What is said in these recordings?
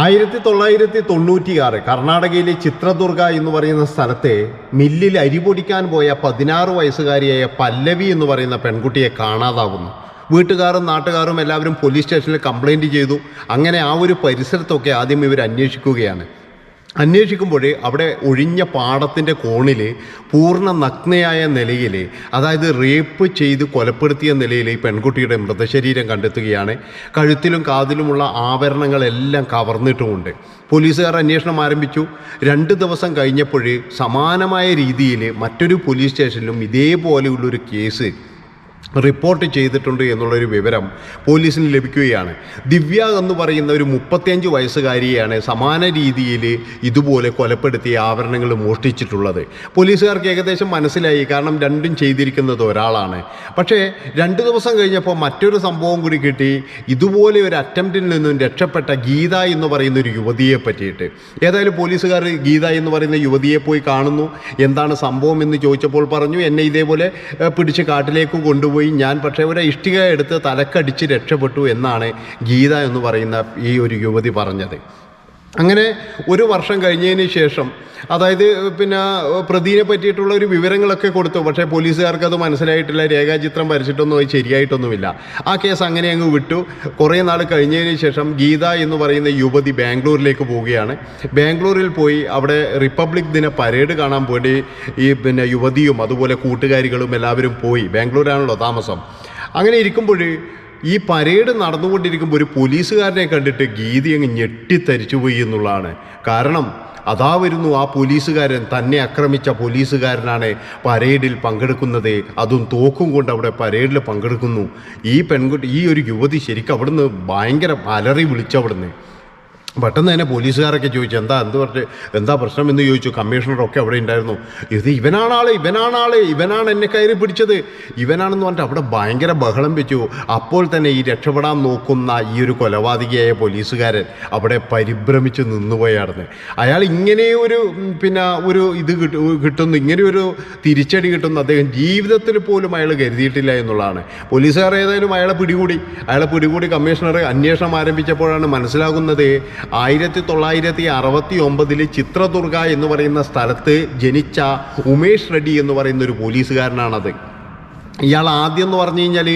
ആയിരത്തി തൊള്ളായിരത്തി തൊണ്ണൂറ്റിയാറ് കർണാടകയിലെ ചിത്രദുർഗ എന്ന് പറയുന്ന സ്ഥലത്തെ മില്ലിൽ അരി പൊടിക്കാൻ പോയ പതിനാറ് വയസ്സുകാരിയായ പല്ലവി എന്ന് പറയുന്ന പെൺകുട്ടിയെ കാണാതാവുന്നു. വീട്ടുകാരും നാട്ടുകാരും എല്ലാവരും പോലീസ് സ്റ്റേഷനിൽ കംപ്ലൈന്റ് ചെയ്തു. അങ്ങനെ ആ ഒരു പരിസരത്തൊക്കെ ആദ്യം ഇവർ അന്വേഷിക്കുകയാണ്. അന്വേഷിക്കുമ്പോൾ അവിടെ ഒഴിഞ്ഞ പാടത്തിന്റെ കോണിൽ പൂർണ നഗ്നയായ നിലയിൽ അതായത് റേപ്പ് ചെയ്ത് കൊലപ്പെടുത്തിയ നിലയിൽ ഈ പെൺകുട്ടിയുടെ മൃതശരീരം കണ്ടെത്തുകയാണ്. കഴുത്തിലും കാതിലുമുള്ള ആഭരണങ്ങളെല്ലാം കവർന്നിട്ടുമുണ്ട്. പോലീസുകാർ അന്വേഷണം ആരംഭിച്ചു. രണ്ട് ദിവസം കഴിഞ്ഞപ്പോൾ സമാനമായ രീതിയിൽ മറ്റൊരു പോലീസ് സ്റ്റേഷനിലും ഇതേപോലെയുള്ളൊരു കേസ് റിപ്പോർട്ട് ചെയ്തിട്ടുണ്ട് എന്നുള്ളൊരു വിവരം പോലീസിന് ലഭിക്കുകയാണ്. ദിവ്യ എന്ന് പറയുന്ന ഒരു മുപ്പത്തിയഞ്ച് വയസ്സുകാരിയാണ് സമാന രീതിയിൽ ഇതുപോലെ കൊലപ്പെടുത്തിയ ആഭരണങ്ങൾ മോഷ്ടിച്ചിട്ടുള്ളത്. പോലീസുകാർക്ക് ഏകദേശം മനസ്സിലായി. കാരണം രണ്ടും ചെയ്തിരിക്കുന്നത് ഒരാളാണ്. പക്ഷേ രണ്ട് ദിവസം കഴിഞ്ഞപ്പോൾ മറ്റൊരു സംഭവം കൂടി കിട്ടി. ഇതുപോലെ ഒരു അറ്റംപ്റ്റിൽ നിന്നും രക്ഷപ്പെട്ട ഗീത എന്ന് പറയുന്ന ഒരു യുവതിയെ പറ്റിയിട്ട്. ഏതായാലും പോലീസുകാർ ഗീത എന്ന് പറയുന്ന യുവതിയെ പോയി കാണുന്നു. എന്താണ് സംഭവം എന്ന് ചോദിച്ചപ്പോൾ പറഞ്ഞു എന്നെ ഇതേപോലെ പിടിച്ച് കാട്ടിലേക്ക് കൊണ്ടുപോയി ഞാൻ പക്ഷേ ഒരു ഇഷ്ടിക എടുത്ത് തലക്കടിച്ച് രക്ഷപ്പെട്ടു എന്നാണ് ഗീത എന്ന് പറയുന്ന ഈ ഒരു യുവതി പറഞ്ഞത്. അങ്ങനെ ഒരു വർഷം കഴിഞ്ഞതിന് ശേഷം അതായത് പിന്നെ പ്രതിനെ പറ്റിയിട്ടുള്ള ഒരു വിവരങ്ങളൊക്കെ കൊടുത്തു. പക്ഷേ പോലീസുകാർക്ക് അത് മനസ്സിലായിട്ടില്ല. രേഖാചിത്രം വരച്ചിട്ടൊന്നും അത് ശരിയായിട്ടൊന്നുമില്ല. ആ കേസ് അങ്ങനെ അങ്ങ് വിട്ടു. കുറേ നാൾ കഴിഞ്ഞതിന് ശേഷം ഗീത എന്ന് പറയുന്ന യുവതി ബാംഗ്ലൂരിലേക്ക് പോവുകയാണ്. ബാംഗ്ലൂരിൽ പോയി അവിടെ റിപ്പബ്ലിക് ദിന പരേഡ് കാണാൻ പോയി ഈ പിന്നെ യുവതിയും അതുപോലെ കൂട്ടുകാരികളും എല്ലാവരും പോയി. ബാംഗ്ലൂരാണല്ലോ താമസം. അങ്ങനെ ഇരിക്കുമ്പോൾ ഈ പരേഡ് നടന്നുകൊണ്ടിരിക്കുമ്പോൾ ഒരു പോലീസുകാരനെ കണ്ടിട്ട് ഗീതി അങ്ങ് ഞെട്ടിത്തരിച്ചു പോയി എന്നുള്ളതാണ്. കാരണം അതാ വരുന്നു ആ പോലീസുകാരൻ തന്നെ ആക്രമിച്ച പോലീസുകാരനാണ് പരേഡിൽ പങ്കെടുക്കുന്നത്. അതും തോക്കും കൊണ്ട് അവിടെ പരേഡിൽ പങ്കെടുക്കുന്നു. ഈ പെൺകുട്ടി ഈ ഒരു യുവതി ശരിക്കും അവിടുന്ന് ഭയങ്കര അലറി വിളിച്ചവിടുന്ന്. പെട്ടെന്ന് തന്നെ പോലീസുകാരൊക്കെ ചോദിച്ചു എന്താ എന്ത് പറഞ്ഞ് എന്താ പ്രശ്നം? എന്ന് ചോദിച്ചു. കമ്മീഷണറൊക്കെ അവിടെ ഉണ്ടായിരുന്നു. ഇത് ഇവനാണ് ആൾ ഇവനാണ് ഇവനാണ് എന്നെ കയറി പിടിച്ചത്. ഇവനാണെന്ന് പറഞ്ഞിട്ട് അവിടെ ഭയങ്കര ബഹളം വെച്ചു. അപ്പോൾ തന്നെ ഈ രക്ഷപ്പെടാൻ നോക്കുന്ന ഈ ഒരു കൊലപാതകിയായ പോലീസുകാരൻ അവിടെ പരിഭ്രമിച്ച് നിന്നുപോയായിരുന്നു അയാൾ ഇങ്ങനെ ഒരു പിന്നെ ഒരു ഇത് കിട്ടു കിട്ടുന്നു ഇങ്ങനെ ഒരു തിരിച്ചടി കിട്ടുന്നു. അദ്ദേഹം ജീവിതത്തിൽ പോലും അയാൾ കരുതിയിട്ടില്ല എന്നുള്ളതാണ്. പോലീസുകാർ ഏതായാലും അയാളെ പിടികൂടി. അയാളെ പിടികൂടി കമ്മീഷണർ അന്വേഷണം ആരംഭിച്ചപ്പോഴാണ് മനസ്സിലാകുന്നത് ആയിരത്തി തൊള്ളായിരത്തി അറുപത്തി ഒമ്പതിൽ ചിത്രദുർഗ എന്ന് പറയുന്ന സ്ഥലത്ത് ജനിച്ച ഉമേഷ് റെഡ്ഡി എന്ന് പറയുന്ന ഒരു പോലീസുകാരനാണത്. ഇയാൾ ആദ്യം എന്ന് പറഞ്ഞു കഴിഞ്ഞാൽ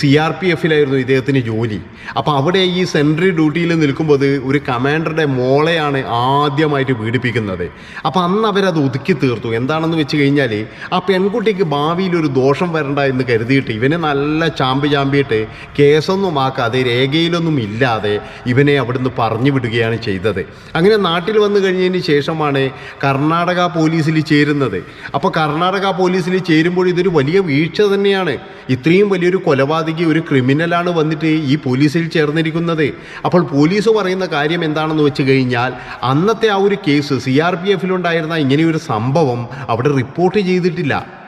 സി ആർ പി എഫിലായിരുന്നു ഇദ്ദേഹത്തിന് ജോലി. അപ്പോൾ അവിടെ ഈ സെൻട്രി ഡ്യൂട്ടിയിൽ നിൽക്കുമ്പോൾ ഒരു കമാൻഡറുടെ മോളെയാണ് ആദ്യമായിട്ട് പീഡിപ്പിക്കുന്നത്. അപ്പോൾ അന്ന് അവരത് ഒതുക്കി തീർത്തു. എന്താണെന്ന് വെച്ച് കഴിഞ്ഞാൽ ആ പെൺകുട്ടിക്ക് ഭാവിയിൽ ഒരു ദോഷം വരണ്ട എന്ന് കരുതിയിട്ട് ഇവനെ നല്ല ചാമ്പി ചാമ്പിയിട്ട് കേസൊന്നും ആക്കാതെ രേഖയിലൊന്നും ഇല്ലാതെ ഇവനെ അവിടുന്ന് പറഞ്ഞു വിടുകയാണ് ചെയ്തത്. അങ്ങനെ നാട്ടിൽ വന്നു കഴിഞ്ഞതിന് ശേഷമാണ് കർണാടക പോലീസിൽ ചേരുന്നത്. അപ്പോൾ കർണാടക പോലീസിൽ ചേരുമ്പോൾ ഇതൊരു വലിയ വീഴ്ച തന്നെയാണ്. ഇത്രയും വലിയൊരു കൊലപാതകി ഒരു ക്രിമിനലാണ് വന്നിട്ട് ഈ പോലീസിൽ ചേർന്നിരിക്കുന്നത്. അപ്പോൾ പോലീസ് പറയുന്ന കാര്യം എന്താണെന്ന് വെച്ച് കഴിഞ്ഞാൽ അന്നത്തെ ആ ഒരു കേസ് സി ആർ പി എഫിലുണ്ടായിരുന്ന ഇങ്ങനെയൊരു സംഭവം അവിടെ റിപ്പോർട്ട് ചെയ്തിട്ടില്ല.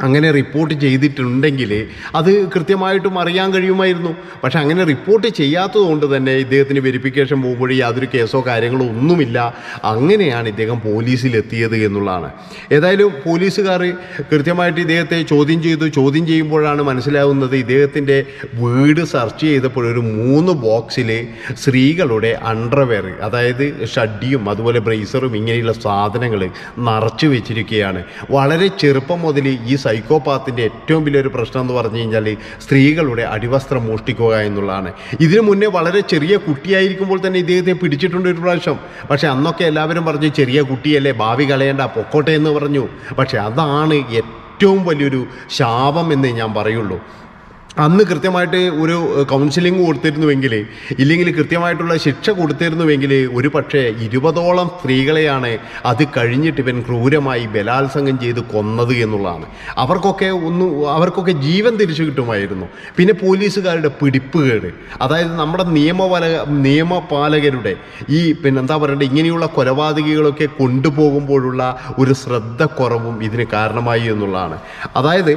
അങ്ങനെ റിപ്പോർട്ട് ചെയ്തിട്ടുണ്ടെങ്കിൽ അത് കൃത്യമായിട്ടും അറിയാൻ കഴിയുമായിരുന്നു. പക്ഷേ അങ്ങനെ റിപ്പോർട്ട് ചെയ്യാത്തതുകൊണ്ട് തന്നെ ഇദ്ദേഹത്തിന് വെരിഫിക്കേഷൻ പോകുമ്പോൾ യാതൊരു കേസോ കാര്യങ്ങളോ ഒന്നുമില്ല. അങ്ങനെയാണ് ഇദ്ദേഹം പോലീസിലെത്തിയത് എന്നുള്ളതാണ്. ഏതായാലും പോലീസുകാർ കൃത്യമായിട്ട് ഇദ്ദേഹത്തെ ചോദ്യം ചെയ്തു. ചോദ്യം ചെയ്യുമ്പോഴാണ് മനസ്സിലാവുന്നത് ഇദ്ദേഹത്തിന്റെ വീട് സെർച്ച് ചെയ്തപ്പോൾ ഒരു മൂന്ന് ബോക്സിൽ സ്ത്രീകളുടെ അണ്ടർവെയർ അതായത് ഷഡ്ഡിയും അതുപോലെ ബ്രേസറും ഇങ്ങനെയുള്ള സാധനങ്ങൾ നിറച്ചു വെച്ചിരിക്കുകയാണ്. വളരെ ചെറുപ്പം മുതൽ ഈ സൈക്കോപാത്തിന്റെ ഏറ്റവും വലിയൊരു പ്രശ്നം എന്ന് പറഞ്ഞു കഴിഞ്ഞാൽ സ്ത്രീകളുടെ അടിവസ്ത്രം മോഷ്ടിക്കുക എന്നുള്ളതാണ്. ഇതിനു മുന്നേ വളരെ ചെറിയ കുട്ടിയായിരിക്കുമ്പോൾ തന്നെ ഇദ്ദേഹത്തെ പിടിച്ചിട്ടുണ്ട് ഒരു പ്രാവശ്യം. പക്ഷേ അന്നൊക്കെ എല്ലാവരും പറഞ്ഞു ചെറിയ കുട്ടിയല്ലേ ഭാവി കളയേണ്ട പൊക്കോട്ടെ എന്ന് പറഞ്ഞു. പക്ഷേ അതാണ് ഏറ്റവും വലിയൊരു ശാപം എന്ന് ഞാൻ പറയുള്ളൂ. അന്ന് കൃത്യമായിട്ട് ഒരു കൗൺസിലിംഗ് കൊടുത്തിരുന്നുവെങ്കിൽ ഇല്ലെങ്കിൽ കൃത്യമായിട്ടുള്ള ശിക്ഷ കൊടുത്തിരുന്നുവെങ്കിൽ ഒരു പക്ഷേ ഇരുപതോളം സ്ത്രീകളെയാണ് അത് കഴിഞ്ഞിട്ട് ഇവൻ ക്രൂരമായി ബലാത്സംഗം ചെയ്ത് കൊന്നത് എന്നുള്ളതാണ്. അവർക്കൊക്കെ ഒന്ന് അവർക്കൊക്കെ ജീവൻ തിരിച്ചു കിട്ടുമായിരുന്നു. പിന്നെ പോലീസുകാരുടെ പിടിപ്പുകേട്. അതായത് നമ്മുടെ നിയമപാല നിയമപാലകരുടെ ഈ പിന്നെ എന്താ പറയണ്ടേ ഇങ്ങനെയുള്ള കൊലപാതകികളൊക്കെ കൊണ്ടുപോകുമ്പോഴുള്ള ഒരു ശ്രദ്ധക്കുറവും ഇതിന് കാരണമായി എന്നുള്ളതാണ്. അതായത്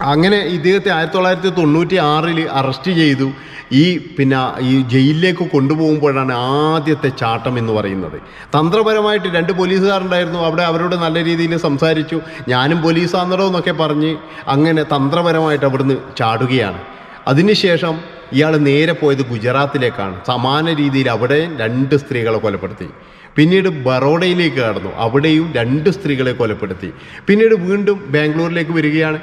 അങ്ങനെ ഇദ്ദേഹത്തെ ആയിരത്തി തൊള്ളായിരത്തി തൊണ്ണൂറ്റി ആറിൽ അറസ്റ്റ് ചെയ്തു. ഈ പിന്നെ ഈ ജയിലിലേക്ക് കൊണ്ടുപോകുമ്പോഴാണ് ആദ്യത്തെ ചാട്ടം എന്ന് പറയുന്നത്. തന്ത്രപരമായിട്ട് രണ്ട് പോലീസുകാരുണ്ടായിരുന്നു. അവിടെ അവരോട് നല്ല രീതിയിൽ സംസാരിച്ചു. ഞാനും പോലീസാണെന്നോ എന്നൊക്കെ പറഞ്ഞ് അങ്ങനെ തന്ത്രപരമായിട്ട് അവിടുന്ന് ചാടുകയാണ്. അതിനുശേഷം ഇയാൾ നേരെ പോയത് ഗുജറാത്തിലേക്കാണ്. സമാന രീതിയിൽ അവിടെ രണ്ട് സ്ത്രീകളെ കൊലപ്പെടുത്തി. പിന്നീട് ബറോഡയിലേക്ക് കടന്നു. അവിടെയും രണ്ട് സ്ത്രീകളെ കൊലപ്പെടുത്തി. പിന്നീട് വീണ്ടും ബാംഗ്ലൂരിലേക്ക് വരികയാണ്.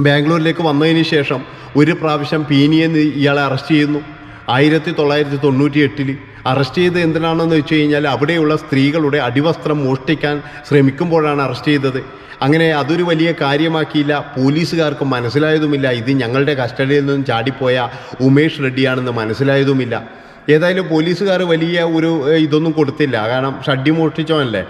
ബാംഗ്ലൂരിലേക്ക് വന്നതിന് ശേഷം ഒരു പ്രാവശ്യം പീനിയെ ഇയാളെ അറസ്റ്റ് ചെയ്യുന്നു. ആയിരത്തി തൊള്ളായിരത്തി തൊണ്ണൂറ്റി എട്ടിൽ അറസ്റ്റ് ചെയ്ത് എന്തിനാണെന്ന് വെച്ച് കഴിഞ്ഞാൽ അവിടെയുള്ള സ്ത്രീകളുടെ അടിവസ്ത്രം മോഷ്ടിക്കാൻ ശ്രമിക്കുമ്പോഴാണ് അറസ്റ്റ് ചെയ്തത്. അങ്ങനെ അതൊരു വലിയ കാര്യമാക്കിയില്ല. പോലീസുകാർക്ക് മനസ്സിലായതുമില്ല. ഇത് ഞങ്ങളുടെ കസ്റ്റഡിയിൽ നിന്നും ചാടിപ്പോയ ഉമേഷ് റെഡ്ഡിയാണെന്ന് മനസ്സിലായതുമില്ല. ഏതായാലും പോലീസുകാർ വലിയ ഒരു ഇതൊന്നും കൊടുത്തില്ല. കാരണം ഷഡ്ഡി മോഷ്ടിച്ചോനല്ലേ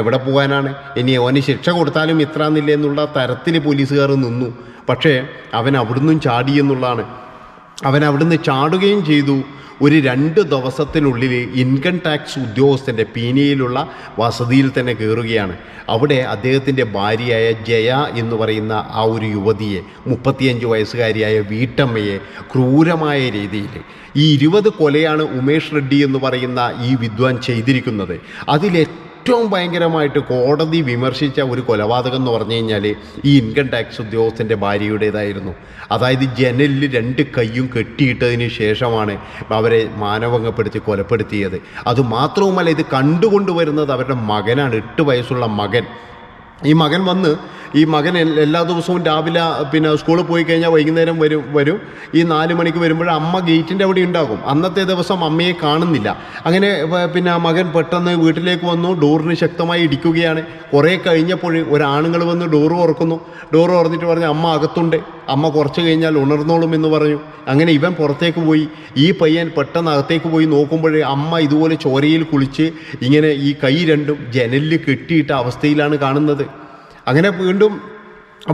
എവിടെ പോകാനാണ്? ഇനി ഓന് ശിക്ഷ കൊടുത്താലും ഇത്രാന്നില്ല എന്നുള്ള തരത്തിൽ പോലീസുകാർ നിന്നു. പക്ഷേ അവൻ അവിടുന്നും ചാടി എന്നുള്ളതാണ്. അവൻ അവിടുന്ന് ചാടുകയും ചെയ്തു. ഒരു രണ്ട് ദിവസത്തിനുള്ളിൽ ഇൻകം ടാക്സ് ഉദ്യോഗസ്ഥന്റെ പീനിയയിലുള്ള വസതിയിൽ തന്നെ കയറുകയാണ്. അവിടെ അദ്ദേഹത്തിന്റെ ഭാര്യയായ ജയ എന്ന് പറയുന്ന ആ ഒരു യുവതിയെ മുപ്പത്തിയഞ്ച് വയസ്സുകാരിയായ വീട്ടമ്മയെ ക്രൂരമായ രീതിയിൽ ഈ ഇരുപത് കൊലയാണ് ഉമേഷ് റെഡ്ഡി എന്ന് പറയുന്ന ഈ വിദ്വാൻ ചെയ്തിരിക്കുന്നത്. അതിൽ ഏറ്റവും ഭയങ്കരമായിട്ട് കോടതി വിമർശിച്ച ഒരു കൊലപാതകം എന്ന് പറഞ്ഞു കഴിഞ്ഞാൽ ഈ ഇൻകം ടാക്സ് ഉദ്യോഗസ്ഥന്റെ ഭാര്യയുടേതായിരുന്നു. അതായത് ജനലിൽ രണ്ട് കൈയും കെട്ടിയിട്ടതിന് ശേഷമാണ് അവരെ മാനഭംഗപ്പെടുത്തി കൊലപ്പെടുത്തിയത്. അതുമാത്രവുമല്ല ഇത് കണ്ടുകൊണ്ടുവരുന്നത് അവരുടെ മകനാണ് എട്ട് വയസ്സുള്ള മകൻ. ഈ മകൻ വന്ന് ഈ മകൻ എല്ലാ ദിവസവും രാവിലെ പിന്നെ സ്കൂളിൽ പോയി കഴിഞ്ഞാൽ വൈകുന്നേരം വരും വരും. ഈ നാല് മണിക്ക് വരുമ്പോൾ അമ്മ ഗേറ്റിന്റെ അവിടെ ഉണ്ടാകും. അന്നത്തെ ദിവസം അമ്മയെ കാണുന്നില്ല. അങ്ങനെ പിന്നെ മകൻ പെട്ടെന്ന് വീട്ടിലേക്ക് വന്നു ഡോറിന് ശക്തമായി ഇടിക്കുകയാണ്. കുറേ കഴിഞ്ഞപ്പോൾ ഒരാണുങ്ങൾ വന്ന് ഡോറ് തുറക്കുന്നു. ഡോർ തുറന്നിട്ട് പറഞ്ഞു അമ്മ അകത്തുണ്ട്. അമ്മ കുറച്ച് കഴിഞ്ഞാൽ ഉണർന്നോളും എന്ന് പറഞ്ഞു. അങ്ങനെ ഇവൻ പുറത്തേക്ക് പോയി. ഈ പയ്യൻ പെട്ടെന്ന് അകത്തേക്ക് പോയി നോക്കുമ്പോൾ അമ്മ ഇതുപോലെ ചോരയിൽ കുളിച്ച് ഇങ്ങനെ ഈ കൈ രണ്ടും ജനലിൽ കെട്ടിയിട്ട അവസ്ഥയിലാണ് കാണുന്നത്. അങ്ങനെ വീണ്ടും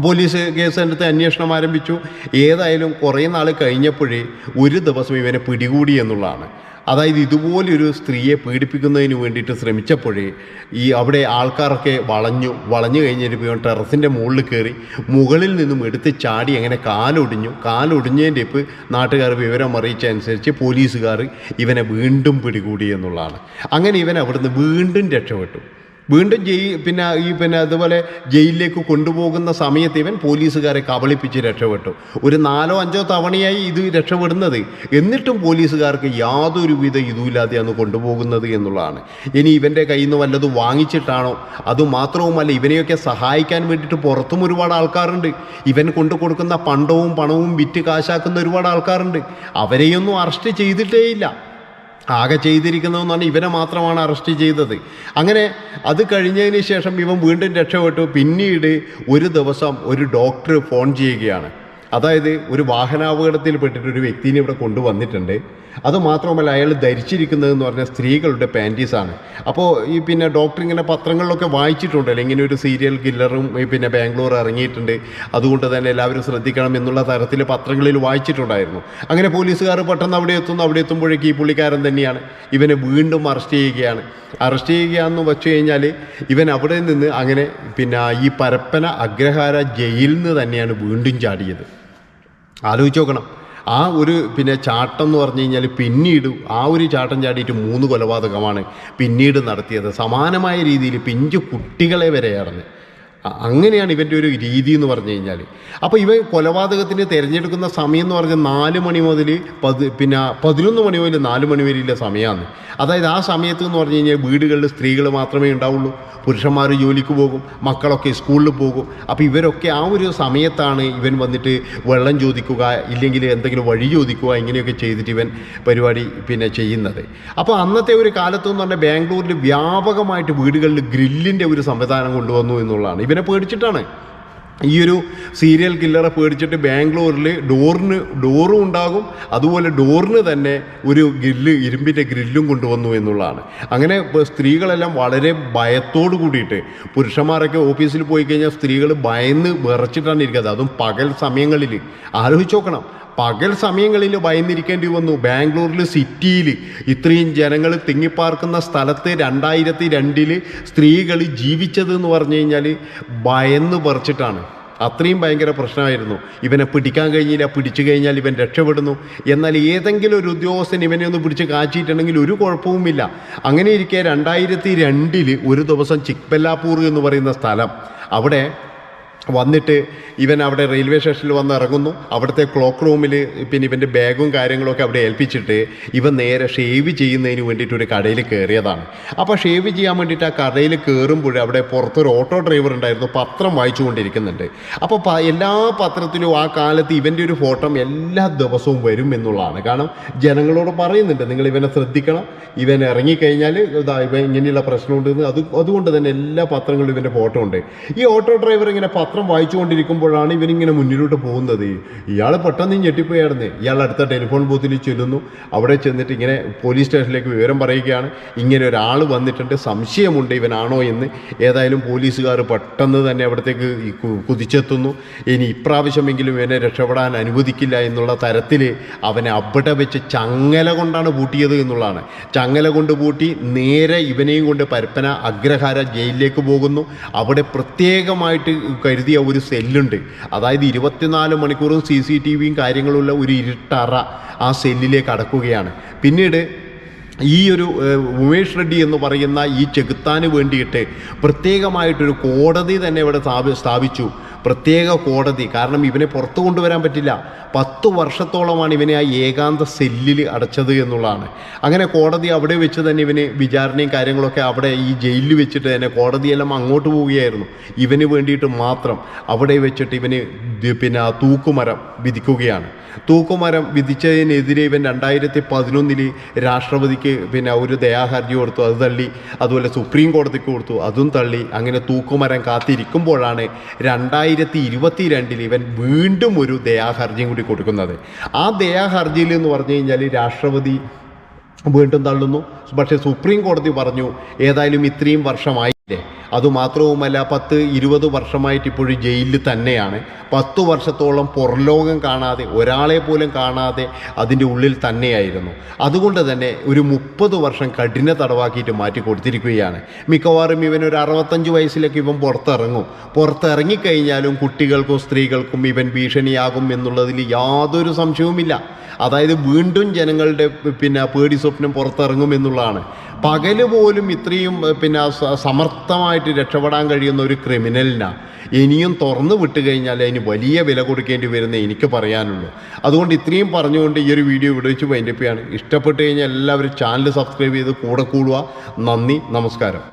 പോലീസ് കേസ് എടുത്ത് അന്വേഷണം ആരംഭിച്ചു. ഏതായാലും കുറേ നാൾ കഴിഞ്ഞപ്പോഴേ ഒരു ദിവസം ഇവനെ പിടികൂടി എന്നുള്ളതാണ്. അതായത് ഇതുപോലൊരു സ്ത്രീയെ പീഡിപ്പിക്കുന്നതിന് വേണ്ടിയിട്ട് ശ്രമിച്ചപ്പോഴേ ഈ അവിടെ ആൾക്കാരൊക്കെ വളഞ്ഞു വളഞ്ഞു കഴിഞ്ഞിട്ട് ഇവൻ ടെറസിന്റെ മുകളിൽ കയറി മുകളിൽ നിന്നും എടുത്ത് ചാടി അങ്ങനെ കാലൊടിഞ്ഞു. കാലൊടിഞ്ഞതിന്റെ ഇപ്പം നാട്ടുകാർ വിവരം അറിയിച്ച അനുസരിച്ച് പോലീസുകാർ ഇവനെ വീണ്ടും പിടികൂടി എന്നുള്ളതാണ്. അങ്ങനെ ഇവൻ അവിടുന്ന് വീണ്ടും രക്ഷപ്പെട്ടു. വീണ്ടും ജയി പിന്നെ ഈ പിന്നെ അതുപോലെ ജയിലിലേക്ക് കൊണ്ടുപോകുന്ന സമയത്ത് ഇവൻ പോലീസുകാരെ കബളിപ്പിച്ച് രക്ഷപ്പെട്ടു. ഒരു നാലോ അഞ്ചോ തവണയായി ഇത് രക്ഷപ്പെടുന്നത്. എന്നിട്ടും പോലീസുകാർക്ക് യാതൊരുവിധ ഇതുമില്ലാതെയാണ് കൊണ്ടുപോകുന്നത് എന്നുള്ളതാണ്. ഇനി ഇവന്റെ കയ്യിൽ നിന്ന് വല്ലതും വാങ്ങിച്ചിട്ടാണോ? അതുമാത്രവുമല്ല ഇവനെയൊക്കെ സഹായിക്കാൻ വേണ്ടിയിട്ട് പുറത്തും ഒരുപാട് ആൾക്കാരുണ്ട്. ഇവൻ കൊണ്ടു കൊടുക്കുന്ന പണ്ടവും പണവും വിറ്റ് കാശാക്കുന്ന ഒരുപാട് ആൾക്കാരുണ്ട്. അവരെയൊന്നും അറസ്റ്റ് ചെയ്തിട്ടേയില്ല. ആകെ ചെയ്തിരിക്കുന്നതെന്ന് പറഞ്ഞാൽ ഇവനെ മാത്രമാണ് അറസ്റ്റ് ചെയ്തത്. അങ്ങനെ അത് കഴിഞ്ഞതിന് ശേഷം ഇവൻ വീണ്ടും രക്ഷപ്പെട്ടു. പിന്നീട് ഒരു ദിവസം ഒരു ഡോക്ടർ ഫോൺ ചെയ്യുകയാണ്. അതായത് ഒരു വാഹനാപകടത്തിൽ പെട്ടിട്ട് ഒരു വ്യക്തിനെ ഇവിടെ കൊണ്ടുവന്നിട്ടുണ്ട്. അത് അയാൾ ധരിച്ചിരിക്കുന്നതെന്ന് പറഞ്ഞാൽ സ്ത്രീകളുടെ പാന്റീസാണ്. അപ്പോൾ ഈ പിന്നെ ഡോക്ടർ ഇങ്ങനെ പത്രങ്ങളിലൊക്കെ വായിച്ചിട്ടുണ്ടല്ലോ ഇങ്ങനെ ഒരു സീരിയൽ കില്ലറും പിന്നെ ബാംഗ്ലൂർ ഇറങ്ങിയിട്ടുണ്ട് അതുകൊണ്ട് തന്നെ എല്ലാവരും ശ്രദ്ധിക്കണം എന്നുള്ള തരത്തിൽ പത്രങ്ങളിൽ വായിച്ചിട്ടുണ്ടായിരുന്നു. അങ്ങനെ പോലീസുകാർ പെട്ടെന്ന് അവിടെ എത്തുന്നു അവിടെ എത്തുമ്പോഴേക്ക് ഈ പുള്ളിക്കാരൻ തന്നെയാണ്. ഇവനെ വീണ്ടും അറസ്റ്റ് ചെയ്യുകയാണ്. അറസ്റ്റ് ചെയ്യുകയെന്ന് വെച്ച് കഴിഞ്ഞാൽ ഇവൻ അവിടെ നിന്ന് അങ്ങനെ പിന്നെ ഈ പരപ്പന അഗ്രഹാര ജയിലിൽ നിന്ന് തന്നെയാണ് വീണ്ടും ചാടിയത്. ആലോചിച്ച് നോക്കണം. ആ ഒരു പിന്നെ ചാട്ടം എന്ന് പറഞ്ഞു കഴിഞ്ഞാൽ പിന്നീട് ആ ഒരു ചാട്ടം ചാടിയിട്ട് മൂന്ന് കൊലപാതകമാണ് പിന്നീട് നടത്തിയത്. സമാനമായ രീതിയിൽ പിഞ്ചു കുട്ടികളെ അ- അങ്ങനെയാണ് ഇവന്റെ ഒരു രീതി എന്ന് പറഞ്ഞു കഴിഞ്ഞാൽ അപ്പോൾ ഇവ കൊലപാതകത്തിന് തിരഞ്ഞെടുക്കുന്ന സമയം എന്ന് പറഞ്ഞാൽ നാല് മണി മുതൽ പത് പിന്നെ പതിനൊന്ന് മണി മുതൽ നാല് മണി വരെയുള്ള സമയമാണ്. അതായത് ആ സമയത്ത് എന്ന് പറഞ്ഞു കഴിഞ്ഞാൽ വീടുകളിൽ സ്ത്രീകൾ മാത്രമേ ഉണ്ടാവുള്ളൂ. പുരുഷന്മാർ ജോലിക്ക് പോകും മക്കളൊക്കെ സ്കൂളിൽ പോകും. അപ്പോൾ ഇവരൊക്കെ ആ ഒരു സമയത്താണ് ഇവൻ വന്നിട്ട് വെള്ളം ചോദിക്കുക ഇല്ലെങ്കിൽ എന്തെങ്കിലും വഴി ചോദിക്കുക ഇങ്ങനെയൊക്കെ ചെയ്തിട്ട് ഇവൻ പരിപാടി പിന്നെ ചെയ്യുന്നത്. അപ്പോൾ അന്നത്തെ ഒരു കാലത്ത് എന്ന് പറഞ്ഞാൽ ബാംഗ്ലൂരിൽ വ്യാപകമായിട്ട് വീടുകളിൽ ഗ്രില്ലിന്റെ ഒരു സംവിധാനം കൊണ്ടുവന്നു എന്നുള്ളതാണ്. ഇവനെ പേടിച്ചിട്ടാണ്. ഈ ഒരു സീരിയൽ കില്ലറെ പേടിച്ചിട്ട് ബാംഗ്ലൂരിൽ ഡോറിന് ഡോറും ഉണ്ടാകും. അതുപോലെ ഡോറിന് തന്നെ ഒരു ഗ്രില്ല് ഇരുമ്പിന്റെ ഗ്രില്ലും കൊണ്ടുവന്നു എന്നുള്ളതാണ്. അങ്ങനെ സ്ത്രീകളെല്ലാം വളരെ ഭയത്തോട് കൂടിയിട്ട് പുരുഷന്മാരൊക്കെ ഓഫീസിൽ പോയി കഴിഞ്ഞാൽ സ്ത്രീകൾ ഭയന്ന് വിറച്ചിട്ടാണ് ഇരിക്കുന്നത്. അതും പകൽ സമയങ്ങളിൽ ആലോചിച്ച് നോക്കണം. പകൽ സമയങ്ങളിൽ ഭയന്നിരിക്കേണ്ടി വന്നു. ബാംഗ്ലൂരിൽ സിറ്റിയിൽ ഇത്രയും ജനങ്ങൾ തിങ്ങിപ്പാർക്കുന്ന സ്ഥലത്ത് രണ്ടായിരത്തി രണ്ടിൽ സ്ത്രീകൾ ജീവിച്ചത് എന്ന് പറഞ്ഞു കഴിഞ്ഞാൽ ഭയന്ന് പറിച്ചിട്ടാണ്. അത്രയും ഭയങ്കര പ്രശ്നമായിരുന്നു. ഇവനെ പിടിക്കാൻ കഴിഞ്ഞില്ല പിടിച്ചു കഴിഞ്ഞാൽ ഇവൻ രക്ഷപ്പെടുന്നു. എന്നാൽ ഏതെങ്കിലും ഒരു ഉദ്യോഗസ്ഥൻ ഇവനെ ഒന്ന് പിടിച്ച് കാച്ചിട്ടുണ്ടെങ്കിൽ ഒരു കുഴപ്പവുമില്ല. അങ്ങനെ ഇരിക്കെ രണ്ടായിരത്തി രണ്ടിൽ ഒരു ദിവസം ചിക്ബല്ലാപൂർ എന്ന് പറയുന്ന സ്ഥലം. അവിടെ വന്നിട്ട് ഇവൻ അവിടെ റെയിൽവേ സ്റ്റേഷനിൽ വന്ന് ഇറങ്ങുന്നു. അവിടുത്തെ ക്ലോക്ക് റൂമിൽ പിന്നെ ഇവന്റെ ബാഗും കാര്യങ്ങളൊക്കെ അവിടെ ഏൽപ്പിച്ചിട്ട് ഇവൻ നേരെ ഷേവ് ചെയ്യുന്നതിന് വേണ്ടിയിട്ട് ഒരു കടയിൽ കയറിയതാണ്. അപ്പോൾ ഷേവ് ചെയ്യാൻ വേണ്ടിയിട്ട് ആ കടയിൽ കയറുമ്പോൾ അവിടെ പുറത്തൊരു ഓട്ടോ ഡ്രൈവർ ഉണ്ടായിരുന്നു. പത്രം വായിച്ചുകൊണ്ടിരിക്കുന്നുണ്ട്. അപ്പോൾ എല്ലാ പത്രത്തിലും ആ കാലത്ത് ഇവന്റെ ഒരു ഫോട്ടോ എല്ലാ ദിവസവും വരും എന്നുള്ളതാണ്. കാരണം ജനങ്ങളോട് പറയുന്നുണ്ട് നിങ്ങൾ ഇവനെ ശ്രദ്ധിക്കണം. ഇവൻ ഇറങ്ങിക്കഴിഞ്ഞാൽ ഇതാ ഇവൻ ഇങ്ങനെയുള്ള പ്രശ്നമുണ്ടെന്ന്. അത് അതുകൊണ്ട് തന്നെ എല്ലാ പത്രങ്ങളിലും ഇവന്റെ ഫോട്ടോ ഉണ്ട്. ഈ ഓട്ടോ ഡ്രൈവർ ഇങ്ങനെ പത്രം വായിച്ചുകൊണ്ടിരിക്കുമ്പോഴാണ് ഇവനിങ്ങനെ മുന്നിലോട്ട് പോകുന്നത്. ഇയാൾ പെട്ടെന്ന് ഞെട്ടിപ്പോയായിരുന്നു. ഇയാൾ അടുത്ത ടെലിഫോൺ ബൂത്തിൽ ചെല്ലുന്നു. അവിടെ ചെന്നിട്ട് ഇങ്ങനെ പോലീസ് സ്റ്റേഷനിലേക്ക് വിവരം പറയുകയാണ്. ഇങ്ങനെ ഒരാൾ വന്നിട്ടുണ്ട്. സംശയമുണ്ട് ഇവനാണോ എന്ന്. ഏതായാലും പോലീസുകാർ പെട്ടെന്ന് തന്നെ അവിടത്തേക്ക് കുതിച്ചെത്തുന്നു. ഇനി ഇപ്രാവശ്യമെങ്കിലും ഇവനെ രക്ഷപ്പെടാൻ അനുവദിക്കില്ല എന്നുള്ള തരത്തിൽ അവനെ അവിടെ വെച്ച് ചങ്ങല കൊണ്ടാണ് പൂട്ടിയത് എന്നുള്ളതാണ്. ചങ്ങല കൊണ്ട് പൂട്ടി നേരെ ഇവനെയും കൊണ്ട് പരപ്പന അഗ്രഹാര ജയിലിലേക്ക് പോകുന്നു. അവിടെ പ്രത്യേകമായിട്ട് കരുതിയ ഒരു സെല്ലുണ്ട്. അതായത് ഇരുപത്തിനാല് മണിക്കൂറും സി സി ടി വിയും കാര്യങ്ങളുള്ള ഒരു ഇരുട്ടറ ആ സെല്ലിലേക്ക് അടക്കുകയാണ്. പിന്നീട് ഈ ഒരു ഉമേഷ് റെഡ്ഡി എന്ന് പറയുന്ന ഈ ചെകുത്താന് വേണ്ടിയിട്ട് പ്രത്യേകമായിട്ടൊരു കോടതി തന്നെ ഇവിടെ സ്ഥാപി സ്ഥാപിച്ചു. പ്രത്യേക കോടതി. കാരണം ഇവനെ പുറത്തു കൊണ്ടുവരാൻ പറ്റില്ല. പത്ത് വർഷത്തോളമാണ് ഇവനെ ആ ഏകാന്ത സെല്ലിൽ അടച്ചത് എന്നുള്ളതാണ്. അങ്ങനെ കോടതി അവിടെ വെച്ച് തന്നെ ഇവന് വിചാരണയും കാര്യങ്ങളൊക്കെ അവിടെ ഈ ജയിലിൽ വെച്ചിട്ട് തന്നെ കോടതിയെല്ലാം അങ്ങോട്ട് പോവുകയായിരുന്നു. ഇവന് വേണ്ടിയിട്ട് മാത്രം അവിടെ വെച്ചിട്ട് ഇവന് പിന്നെ ആ തൂക്കുമരം വിധിക്കുകയാണ്. തൂക്കുമരം വിധിച്ചതിനെതിരെ ഇവൻ രണ്ടായിരത്തി പതിനൊന്നിൽ രാഷ്ട്രപതിക്ക് പിന്നെ ഒരു ദയാഹർജി കൊടുത്തു. അത് തള്ളി. അതുപോലെ സുപ്രീം കോടതിക്ക് കൊടുത്തു. അതും തള്ളി. അങ്ങനെ തൂക്കുമരം കാത്തിരിക്കുമ്പോഴാണ് രണ്ടായിരത്തി ഇരുപത്തി രണ്ടിൽ ഇവൻ വീണ്ടും ഒരു ദയാഹർജിയും കൂടി കൊടുക്കുന്നത്. ആ ദയാഹർജിയിൽ എന്ന് പറഞ്ഞു കഴിഞ്ഞാൽ രാഷ്ട്രപതി വീണ്ടും തള്ളുന്നു. പക്ഷേ സുപ്രീം കോടതി പറഞ്ഞു ഏതായാലും ഇത്രയും വർഷമായില്ലേ അതുമാത്രവുമല്ല പത്ത് ഇരുപത് വർഷമായിട്ട് ഇപ്പോഴും ജയിലിൽ തന്നെയാണ്. പത്ത് വർഷത്തോളം പുറലോകം കാണാതെ ഒരാളെ പോലും കാണാതെ അതിന്റെ ഉള്ളിൽ തന്നെയായിരുന്നു. അതുകൊണ്ട് തന്നെ ഒരു മുപ്പത് വർഷം കഠിന തടവാക്കിയിട്ട് മാറ്റി കൊടുത്തിരിക്കുകയാണ്. മിക്കവാറും ഇവൻ ഒരു അറുപത്തഞ്ച് വയസ്സിലേക്ക് ഇവൻ പുറത്തിറങ്ങും. പുറത്തിറങ്ങിക്കഴിഞ്ഞാലും കുട്ടികൾക്കും സ്ത്രീകൾക്കും ഇവൻ ഭീഷണിയാകും എന്നുള്ളതിൽ യാതൊരു സംശയവുമില്ല. അതായത് വീണ്ടും ജനങ്ങളുടെ പിന്നെ പേടി സ്വപ്നം പുറത്തിറങ്ങും എന്നുള്ളതാണ്. പകൽ പോലും ഇത്രയും പിന്നെ സമർത്ഥമായിട്ട് രക്ഷപ്പെടാൻ കഴിയുന്ന ഒരു ക്രിമിനലിനാണ് ഇനിയും തുറന്നു വിട്ടു കഴിഞ്ഞാൽ അതിന് വലിയ വില കൊടുക്കേണ്ടി വരുന്ന എനിക്ക് പറയാനുള്ളൂ. അതുകൊണ്ട് ഇത്രയും പറഞ്ഞുകൊണ്ട് ഈ ഒരു വീഡിയോ ഇവിടെ വെച്ച് വൈൻഡപ്പ് ചെയ്യാണ്. ഇഷ്ടപ്പെട്ട് കഴിഞ്ഞാൽ എല്ലാവരും ചാനൽ സബ്സ്ക്രൈബ് ചെയ്ത് കൂടെ കൂടുക. നന്ദി നമസ്കാരം.